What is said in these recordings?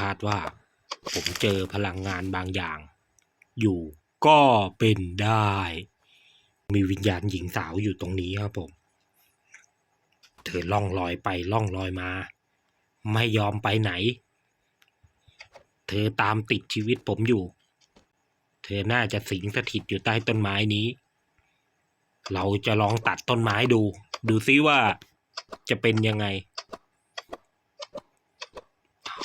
คาดว่า ผมเจอพลังงานบางอย่าง อยู่ก็เป็นได้ มีวิญญาณหญิงสาวอยู่ตรงนี้ครับผม เธอล่องลอยไปล่องลอยมา ไม่ยอมไปไหน เธอตามติดชีวิตผมอยู่ เธอน่าจะสิงสถิตอยู่ใต้ต้นไม้นี้ เราจะลองตัดต้นไม้ดู ดูซิว่าจะเป็นยังไง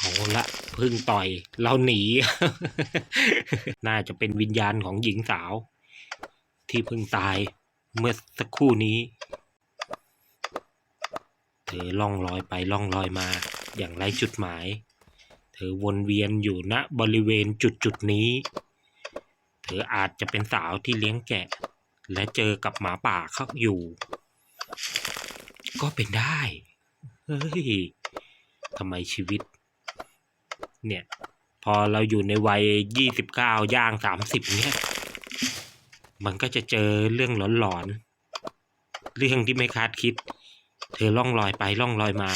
เอาละพึ่งต่อย เราหนี น่าจะเป็นวิญญาณของหญิงสาว ที่เพิ่งตายเมื่อสักครู่นี้ เธอล่องลอยไปล่องลอยมา อย่างไร้จุดหมาย เธอวนเวียนอยู่ณบริเวณจุดจุดนี้ เธออาจจะเป็นสาวที่เลี้ยงแกะ และเจอกับหมาป่าเข้าอยู่ ก็เป็นได้ เฮ้ยทำไมชีวิต เนี่ย พอเราอยู่ในวัยยี่สิบเก้าย่างสามสิบเนี่ย มันก็จะเจอเรื่องหลอนๆ เรื่องที่ไม่คาดคิด เธอล่องลอยไปล่องลอยมา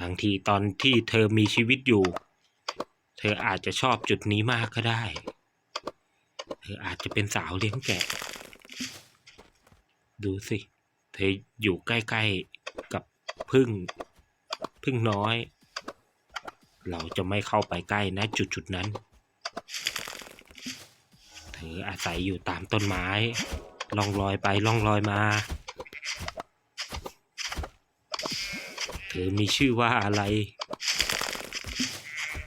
บางทีตอนที่เธอมีชีวิตอยู่ เธออาจจะชอบจุดนี้มากก็ได้ เธออาจจะเป็นสาวเลี้ยงแกะ ดูสิ เธออยู่ใกล้ๆกับพึ่ง พึ่งน้อย เราจะไม่เข้าไปใกล้นะจุดจุดๆนั้น เธออาศัยอยู่ตามต้นไม้ ล่องลอยไปล่องลอยมา เธอมีชื่อว่าอะไร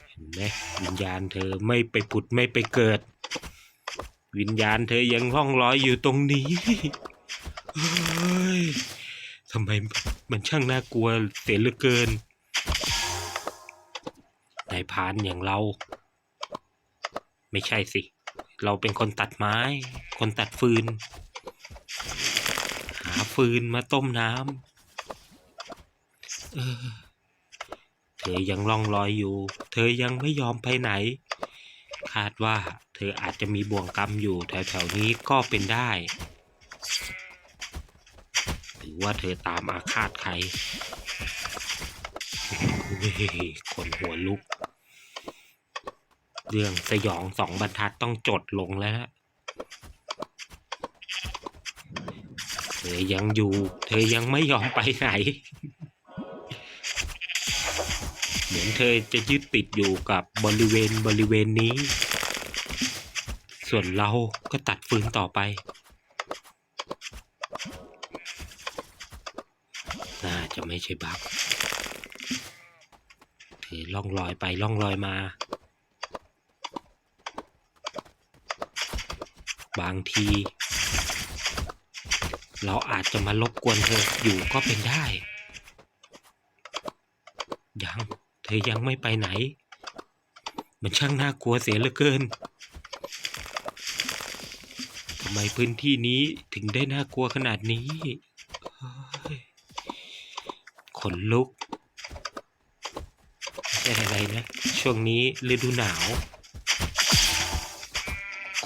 เห็นไหมวิญญาณเธอไม่ไปผุดไม่ไปเกิด วิญญาณเธอยังล่องลอยอยู่ตรงนี้เฮ้ยทำไมมันช่างน่ากลัวเสียเหลือเกินายพานอย่างเรา ไม่ใช่สิ เราเป็นคนตัดไม้ คนตัดฟืน หาฟืนมาต้มน้ำเออเธอยังล่องลอยอยู่ เธอยังไม่ยอมไปไหน คาดว่าเธออาจจะมีบ่วงกรรมอยู่แถวๆนี้ก็เป็นได้หรือว่าเธอตามอาฆาตใครคนหัวลุก เรื่องสยองสองบรรทัดต้องจดลงแล้ว เธอยังอยู่ เธอยังไม่ยอมไปไหน เหมือนเธอจะยึดติดอยู่กับบริเวณบริเวณนี้ ส่วนเราก็ตัดฟืนต่อไปน่าจะไม่ใช่บักเธอล่องลอยไปล่องลอยมา บางที เราอาจจะมารบกวนเธออยู่ก็เป็นได้ ยัง เธอยังไม่ไปไหน มันช่างน่ากลัวเสียเหลือเกินทำไมพื้นที่นี้ถึงได้น่ากลัวขนาดนี้ขนลุกไม่ใช่อะไรนะ ช่วงนี้ฤดูหนาว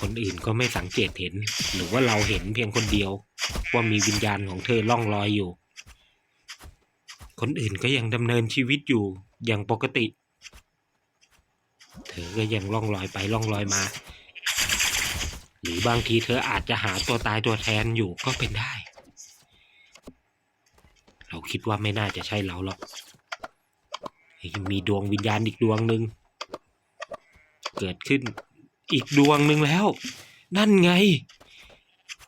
คนอื่นก็ไม่สังเกตเห็น หรือว่าเราเห็นเพียงคนเดียว ว่ามีวิญญาณของเธอล่องลอยอยู่ คนอื่นก็ยังดำเนินชีวิตอยู่อย่างปกติ เธอก็ยังล่องลอยไปล่องลอยมา หรือบางทีเธออาจจะหาตัวตายตัวแทนอยู่ก็เป็นได้ เราคิดว่าไม่น่าจะใช่เราหรอกมีดวงวิญญาณอีกดวงหนึ่งเกิดขึ้น อีกดวงหนึ่งแล้ว นั่นไง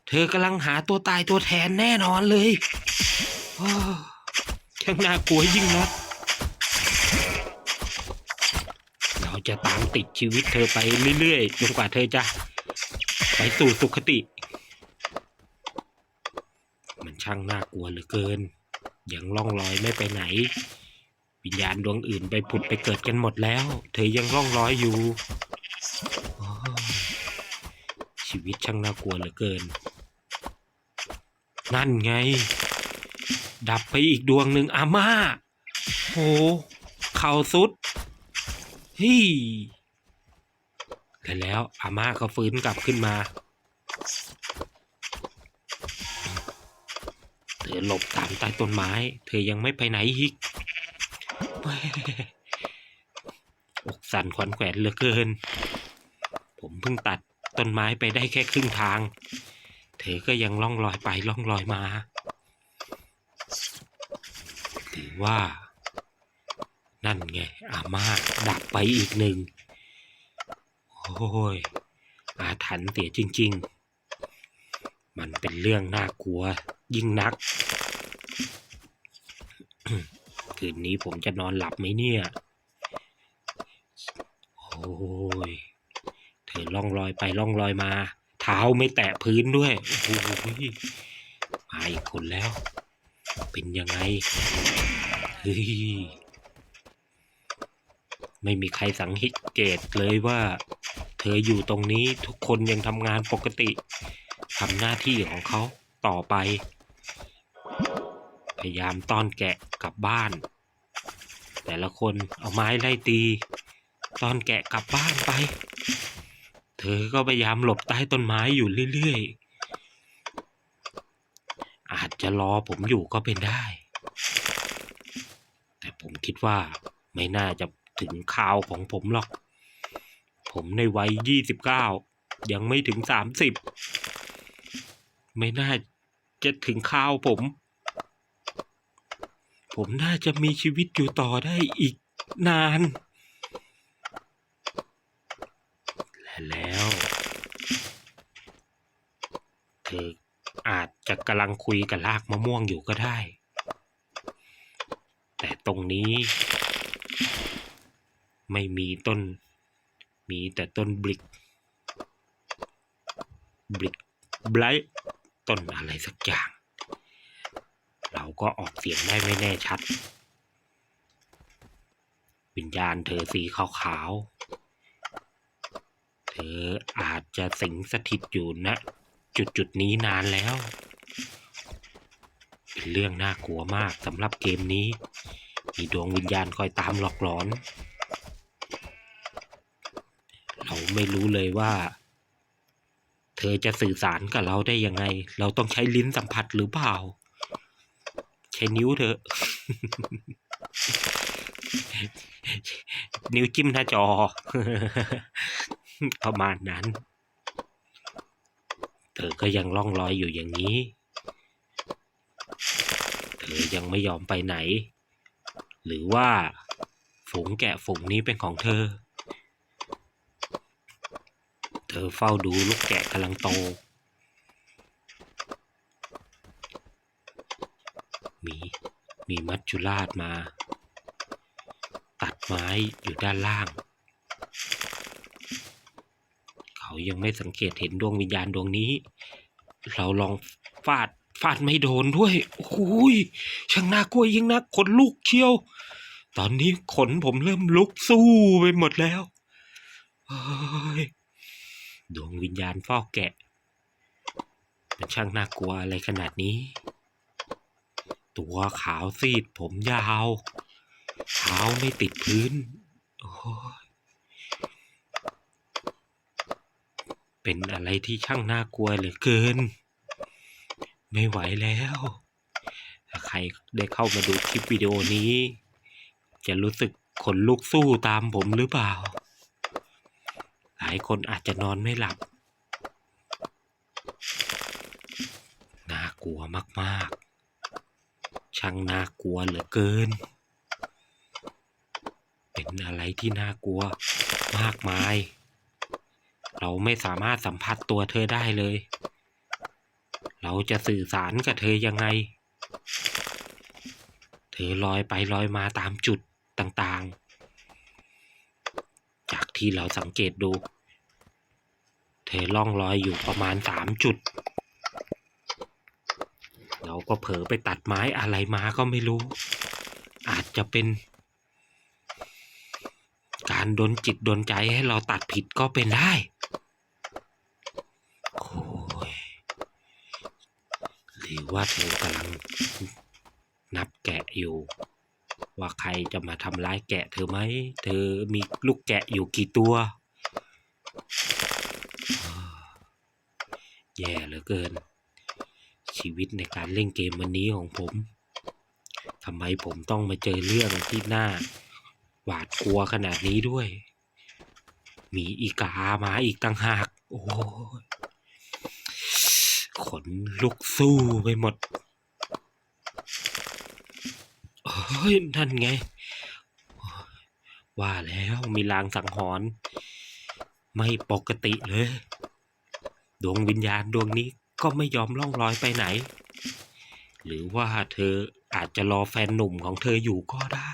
เธอกำลังหาตัวตายตัวแทนแน่นอนเลยอ้าวช่างน่ากลัวยิ่งนักเราจะตามติดชีวิตเธอไปเรื่อยๆจนกว่าเธอจะ ไปสู่สุคติ มันช่างน่ากลัวเหลือเกิน ยังล่องลอยไม่ไปไหน วิญญาณดวงอื่นไปผุดไปเกิดกันหมดแล้ว เธอยังล่องลอยอยู่ ชีวิตช่างน่ากลัวเหลือเกิน นั่นไง ดับไปอีกดวงหนึ่งอาม่าโหเข่าสุดฮ้ยและแล้วอาม่าก็ฟื้นกลับขึ้นมาเธอหลบตามใต้ต้นไม้ เธอยังไม่ไปไหนอีกอกสั่นขวัญแขวนเหลือเกิน ผมเพิ่งตัด ต้นไม้ไปได้แค่ครึ่งทาง เธอก็ยังล่องลอยไปล่องลอยมาหรือว่า นั่นไง อาม่าดับไปอีกหนึ่ง โอ้ย อาถรรพ์เสียจริง ๆ มันเป็นเรื่องน่ากลัวยิ่งนัก คืนนี้ผมจะนอนหลับไหมเนี่ย โอ้ย เธอล่องลอยไปล่องลอยมา เท้าไม่แตะพื้นด้วยโอ้โหมาอีกคนแล้ว เป็นยังไงเฮ้ยไม่มีใครสังเกตเลยว่า เธออยู่ตรงนี้ทุกคนยังทำงานปกติทำหน้าที่ของเขาต่อไป พยายามต้อนแกะกลับบ้าน แต่ละคนเอาไม้ไล่ตี ต้อนแกะกลับบ้านไป เธอก็พยายามหลบใต้ต้นไม้อยู่เรื่อยๆ อาจจะรอผมอยู่ก็เป็นได้ แต่ผมคิดว่าไม่น่าจะถึงข่าวของผมหรอก ผมในวัยยี่สิบเก้ายังไม่ถึงสามสิบไม่น่าจะถึงข่าวผม ผมน่าจะมีชีวิตอยู่ต่อได้อีกนาน แล้ว เธออาจจะกำลังคุยกับลากมะม่วงอยู่ก็ได้ แต่ตรงนี้ ไม่มีต้น มีแต่ต้นบลิก บลิกไบรท์ต้นอะไรสักอย่าง เราก็ออกเสียงได้ไม่แน่ชัด วิญญาณเธอสีขาวๆ เธออาจจะสิงสถิตอยู่ณจุดจุดนี้นานแล้ว เป็นเรื่องน่ากลัวมากสำหรับเกมนี้ มีดวงวิญญาณคอยตามหลอกหลอน เราไม่รู้เลยว่า เธอจะสื่อสารกับเราได้ยังไง เราต้องใช้ลิ้นสัมผัสหรือเปล่า ใช้นิ้วเถอะ นิ้วจิ้มหน้าจอ ประมาณนั้นเธอก็ยังล่องลอยอยู่อย่างนี้เธอยังไม่ยอมไปไหน หรือว่าฝูงแกะฝูงนี้เป็นของเธอ เธอเฝ้าดูลูกแกะกำลังโต มีมีมัจจุราชมา ตัดไม้อยู่ด้านล่าง เขายังไม่สังเกตเห็นดวงวิญญาณดวงนี้ เราลองฟาดฟาดไม่โดนด้วยโอ้ยช่างน่ากลัวยิ่งนักขนลุกเชียว ตอนนี้ขนผมเริ่มลุกสู้ไปหมดแล้วดวงวิญญาณฟอกแกะ มันช่างน่ากลัวอะไรขนาดนี้ ตัวขาวซีดผมยาวเท้าไม่ติดพื้น โอ้ย เป็นอะไรที่ช่างน่ากลัวเหลือเกิน ไม่ไหวแล้วใครได้เข้ามาดูคลิปวิดีโอนี้ จะรู้สึกขนลุกสู้ตามผมหรือเปล่า หลายคนอาจจะนอนไม่หลับ น่ากลัวมากๆ ช่างน่ากลัวเหลือเกิน เป็นอะไรที่น่ากลัวมากมาย เราไม่สามารถสัมผัสตัวเธอได้เลย เราจะสื่อสารกับเธอยังไง เธอลอยไปลอยมาตามจุดต่างๆ จากที่เราสังเกตดู เธอล่องลอยอยู่ประมาณสามจุด เราก็เผลอไปตัดไม้อะไรมาก็ไม่รู้ อาจจะเป็น การดนจิตดนใจให้เราตัดผิดก็เป็นได้โอ้ยหรือว่าเธอกำลังนับแกะอยู่ ว่าใครจะมาทำร้ายแกะเธอไหม เธอมีลูกแกะอยู่กี่ตัว แย่เหลือเกิน ชีวิตในการเล่นเกมวันนี้ของผมทำไมผมต้องมาเจอเรื่องที่หน่า หวาดกลัวขนาดนี้ด้วย มีอีกามาอีกต่างหาก โอ้ยขนลุกสู้ไปหมดเฮ้ยนั่นไง ว่าแล้วมีลางสังหรณ์ไม่ปกติเลย ดวงวิญญาณดวงนี้ก็ไม่ยอมล่องลอยไปไหน หรือว่าเธออาจจะรอแฟนหนุ่มของเธออยู่ก็ได้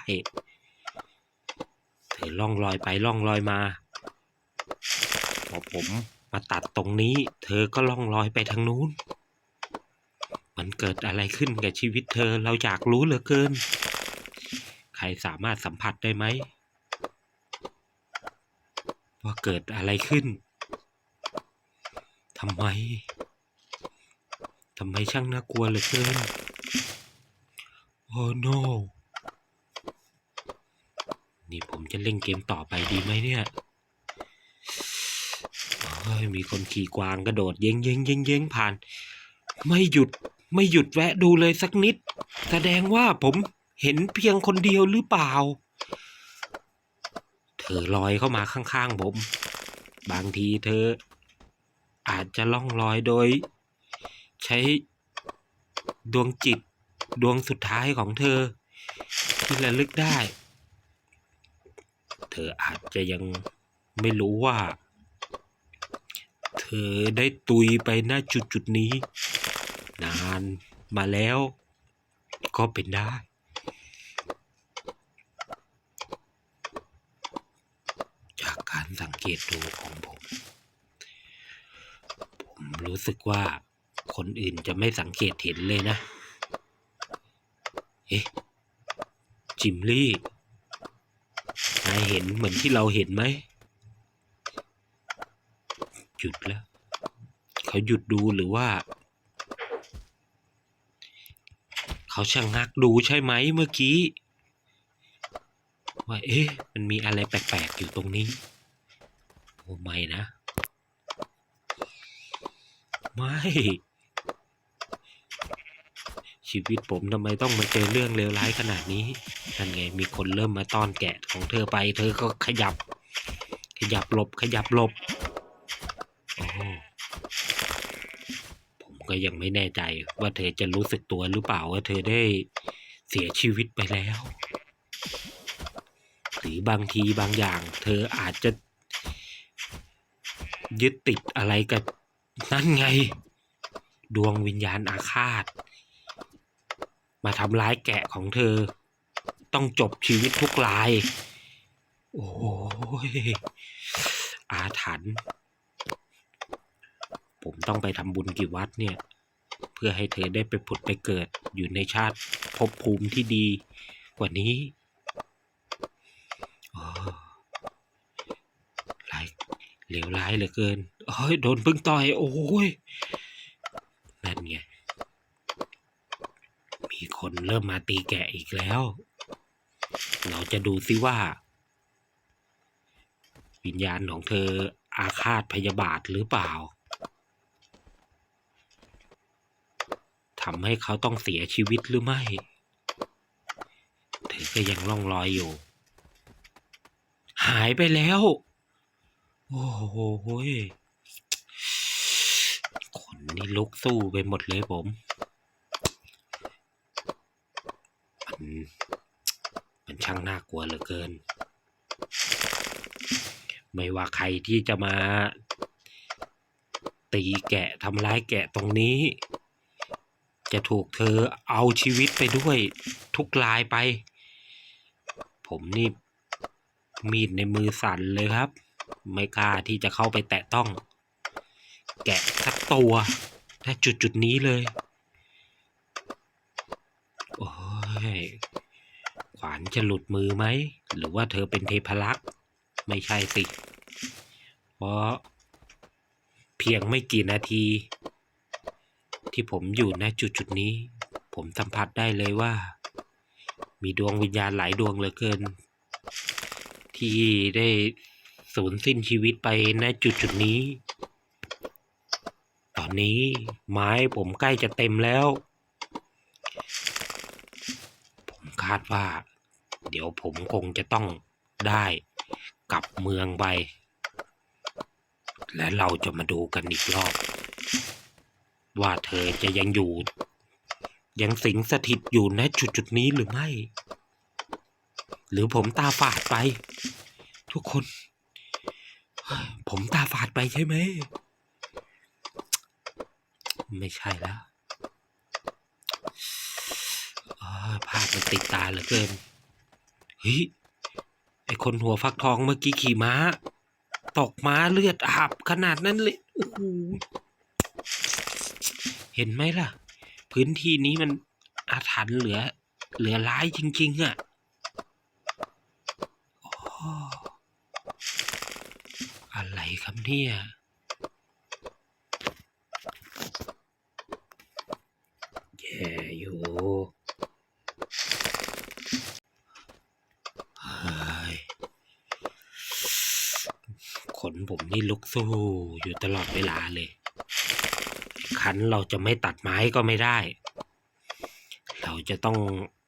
ล่องลอยไปล่องลอยมาพอผมมาตัดตรงนี้ เธอก็ล่องลอยไปทางนู้น มันเกิดอะไรขึ้นกับชีวิตเธอเราอยากรู้เหลือเกิน ใครสามารถสัมผัสได้ไหมว่าเกิดอะไรขึ้นทำไมทำไมช่างน่ากลัวเหลือเกินโอ้ no นี่ผมจะเล่นเกมต่อไปดีไหมเนี่ยโอ้ยมีคนขี่กวางกระโดดเย้งเย้งเย้งเย้งผ่าน ไม่หยุดไม่หยุดแวะดูเลยสักนิด แสดงว่าผมเห็นเพียงคนเดียวหรือเปล่า เธอลอยเข้ามาข้างๆผม บางทีเธอ อาจจะล่องลอยโดย ใช้ดวงจิตดวงสุดท้ายของเธอ ที่ระลึกได้ เธออาจจะยังไม่รู้ว่า เธอได้ตุยไปณจุดจุดนี้ นานมาแล้วก็เป็นได้ จากการสังเกตดูของผม ผมรู้สึกว่าคนอื่นจะไม่สังเกตเห็นเลยนะ เอ๊ะ จิมลี่ายเห็นเหมือนที่เราเห็นไหม หยุดแล้ว เขาหยุดดูหรือว่า เขาชะงงักดูใช่ไหมเมื่อกี้ ว่า เอ๊ะ มันมีอะไรแปลกๆอยู่ตรงนี้ โอ้ไม่นะ ไม่ ชีวิตผมทำไมต้องมาเจอเรื่องเลวร้ายขนาดนี้นั่นไงมีคนเริ่มมาต้อนแกะของเธอไป เธอก็ขยับ ขยับหลบขยับหลบโอ้ผมก็ยังไม่แน่ใจว่าเธอจะรู้สึกตัวหรือเปล่าว่าเธอได้เสียชีวิตไปแล้ว หรือบางทีบางอย่าง เธออาจจะ ยึดติดอะไรกับนั่นไง ดวงวิญญาณอาฆาต มาทำร้ายแกะของเธอ ต้องจบชีวิตทุกราย โอ้ยอาถรรพ์ผมต้องไปทำบุญกี่วัดเนี่ย เพื่อให้เธอได้ไปผุดไปเกิดอยู่ในชาติภพภูมิที่ดีกว่านี้โอ้ร้ายเหลวร้ายเหลือเกินโอ้ยโดนพึ่งต่อย โอ้ย นั่นไง มี คนเริ่มมาตีแกะอีกแล้ว เราจะดูซิว่า วิญญาณของเธออาฆาตพยาบาทหรือเปล่าทำให้เขาต้องเสียชีวิตหรือไม่ เธอก็ยังล่องลอยอยู่ หายไปแล้ว โอ้โหยขนนี่ลุกสู้ไปหมดเลยผม มันช่างน่ากลัวเหลือเกิน ไม่ว่าใครที่จะมา ตีแกะทำร้ายแกะตรงนี้ จะถูกเธอเอาชีวิตไปด้วยทุกลายไป ผมนี่มีดในมือสั่นเลยครับ ไม่กล้าที่จะเข้าไปแตะต้อง แกะสักตัวณจุดจุดนี้เลย โอ้ยขวานจะหลุดมือไหม หรือว่าเธอเป็นเทพลักษ์ไม่ใช่สิ เพราะ เพียงไม่กี่นาที ที่ผมอยู่ณจุดจุดนี้ ผมสัมผัสได้เลยว่า มีดวงวิญญาณหลายดวงเหลือเกิน ที่ได้สูญสิ้นชีวิตไปณจุดจุดนี้ ตอนนี้ไม้ผมใกล้จะเต็มแล้ว ผม คาดว่า เดี๋ยวผมคงจะต้องได้กลับเมืองไป และเราจะมาดูกันอีกรอบ ว่าเธอจะยังอยู่ ยังสิงสถิตอยู่ณจุดจุดนี้หรือไม่ หรือผมตาฝาดไป ทุกคน ผมตาฝาดไปใช่ไหม ไม่ใช่แล้วเอ้ยภาพ มันติดตาเหลือเกินเฮ้ยไอคนหัวฟักทองเมื่อกี้ขี่ม้า ตกม้าเลือดอาบขนาดนั้นเลยโอ้โหเห็นไหมล่ะ พื้นที่นี้มันอาถรรพ์เหลือ เหลือร้ายจริง ๆอะโอ้อะไรครับเนี่ย แย่อยู่เฮ้ยขน ผมนี่ลุกสู้อยู่ตลอดเวลาเลย คันเราจะไม่ตัดไม้ก็ไม่ได้ เราจะต้อง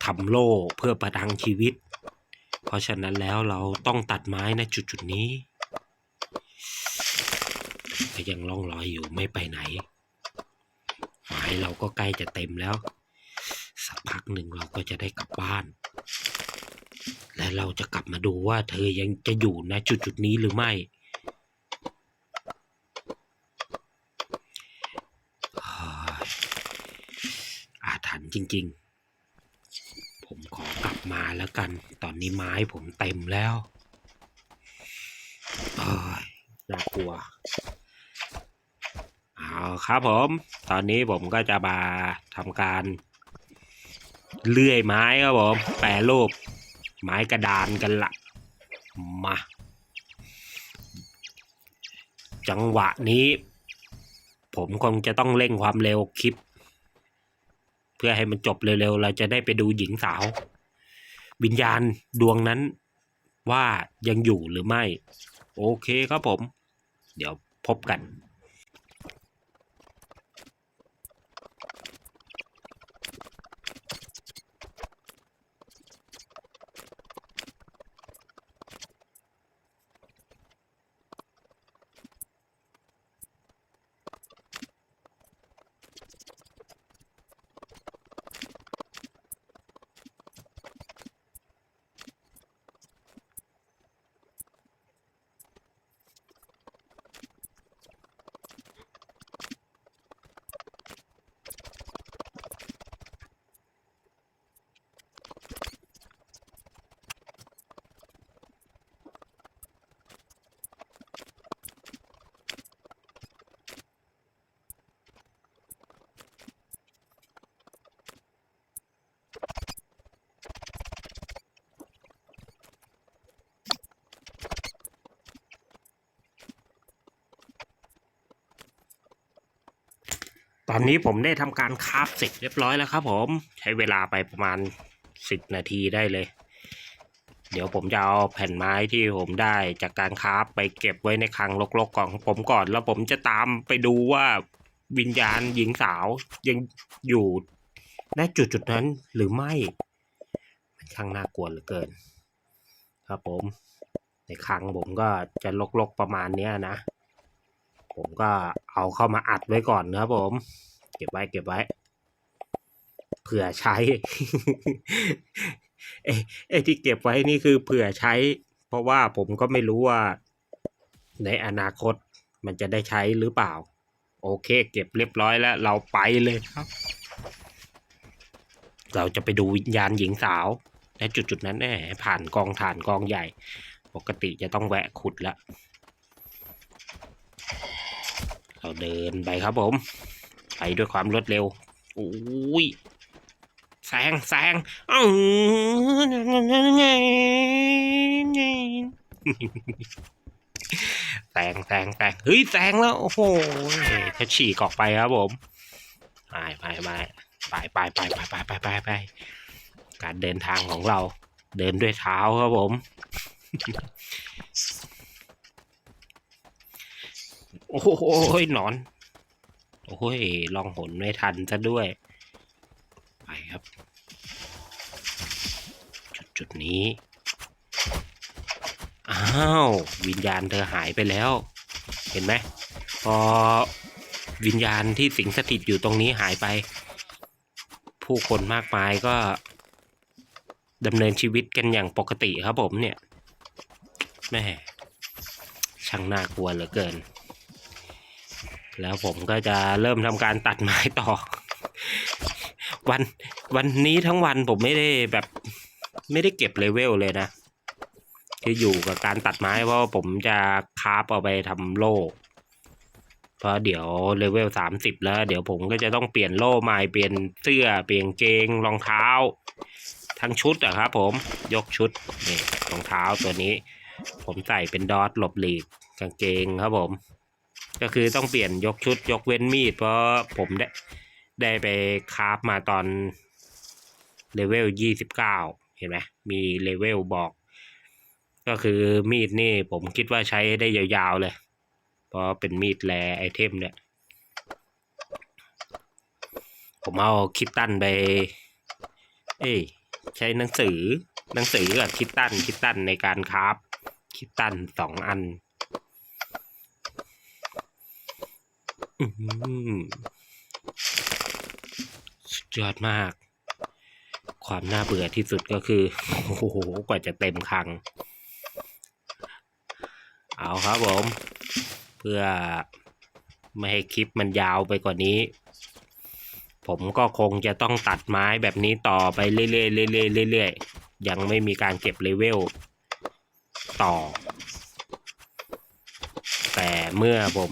ทำโล่เพื่อประทังชีวิต เพราะฉะนั้นแล้วเราต้องตัดไม้นะจุดจุดนี้ก็ยังล่องลอยอยู่ไม่ไปไหน ไม้เราก็ใกล้จะเต็มแล้ว สักพักหนึ่งเราก็จะได้กลับบ้าน และเราจะกลับมาดูว่าเธอยังจะอยู่ณจุดจุดนี้หรือไม่เฮ้ยอาถรรพ์ จริง ๆ ผมขอกลับมาแล้วกัน ตอนนี้ไม้ผมเต็มแล้วอยน่ากลัวเอาครับผม ตอนนี้ผมก็จะมาทำการ เลื่อยไม้ครับผม แปรรูป ไม้กระดานกันละมา จังหวะนี้ ผมคงจะต้องเร่งความเร็วคลิป พื่อให้มันจบเร็วๆ เราจะได้ไปดูหญิงสาว วิญญาณดวงนั้นว่ายังอยู่หรือไม่ โอเคครับผม เดี๋ยวพบกัน ตอนนี้ผมได้ทำการคาฟเสร็จเรียบร้อยแล้วครับผมใช้เวลาไปประมาณสิบนาทีได้เลย เดี๋ยวผมจะเอาแผ่นไม้ที่ผมได้จากการคาฟไปเก็บไว้ในคลังลกๆของผมก่อน แล้วผมจะตามไปดูว่าวิญญาณหญิงสาวยังอยู่ณจุดจุดนั้นหรือไม่มันช่างน่ากลัวเหลือเกิน ครับผม ในคลังผมก็จะลกๆประมาณเนี้ยนะ ผมก็เอาเข้ามาอัดไว้ก่อนนะครับผม เก็บไว้เก็บไว้ เผื่อใช้ เอ้ไอ้ที่เก็บไว้นี่คือเผื่อใช้ เพราะว่าผมก็ไม่รู้ว่า ในอนาคตมันจะได้ใช้หรือเปล่า โอเค เก็บเรียบร้อยแล้ว เราไปเลยครับ เราจะไปดูวิญญาณหญิงสาวในจุดจุดๆนั้นแน่ผ่านกองถ่านกองใหญ่ ปกติจะต้องแวะขุดล้ว เดินไปครับผม ไปด้วยความรวดเร็วโอ้ยแซงแซงอื้อแซงแซงแซงเฮ้ยแซงแล้ว โอ้โหจะฉีกออกไปครับผม ไปไปไปไปไปไปไปไปไปไปการเดินทางของเรา เดินด้วยเท้าครับผม โอ้โหหนอน โอ้ยลองหนไม่ทันซะด้วย ไปครับ จุดจุดนี้ อ้าว วิญญาณเธอหายไปแล้ว เห็นไหมพอวิญญาณที่สิงสถิตอยู่ตรงนี้หายไป ผู้คนมากมายก็ดำเนินชีวิตกันอย่างปกติครับผมเนี่ยแม่ช่างน่ากลัวเหลือเกิน แล้วผมก็จะเริ่มทำการตัดไม้ต่อ วันวันนี้ทั้งวันผมไม่ได้แบบไม่ได้เก็บเลเวลเลยนะคืออยู่กับการตัดไม้เพราะผมจะคาฟเอาไปทำโล่เพราะเดี๋ยวเลเวลสามสิบแล้ว เดี๋ยวผมก็จะต้องเปลี่ยนโล่ใหม่เปลี่ยนเสื้อเปลี่ยนเกงรองเท้า ทั้งชุดอะครับ ผมยกชุดนี่รองเท้าตัวนี้ ผมใส่เป็นดอทหลบหลีกกางเกงครับผม ก็คือต้องเปลี่ยนยกชุดยกเว้นมีด เพราะผมได้ได้ไปคราฟมาตอนเลเวลยี่สิบเก้าเห็นไหมมีเลเวลบอก ก็คือมีดนี่ผมคิดว่าใช้ได้ยาวๆเลย เพราะเป็นมีดแรไอเทมเนี่ย ผมเอาคิตตันไป เอ้ยใช้หนังสือหนังสือกับคิตตันคิตตันในการคราฟคิตตันสองอัน อืม สุดยอดมาก ความน่าเบื่อที่สุดก็คือ โอ้โห กว่าจะเต็มคัง เอาครับผม เพื่อไม่ให้คลิปมันยาวไปกว่านี้ ผมก็คงจะต้องตัดไม้แบบนี้ต่อไปเรื่อยๆเรื่อยๆเรื่อยๆยังไม่มีการเก็บเลเวลต่อ แต่เมื่อผม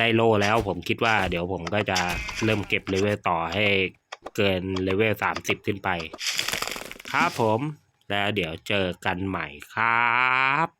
ได้โล่แล้วผมคิดว่าเดี๋ยวผมก็จะเริ่มเก็บเลเวลต่อให้เกินเลเวลสามสิบขึ้นไป ครับผมแล้วเดี๋ยวเจอกันใหม่ครับ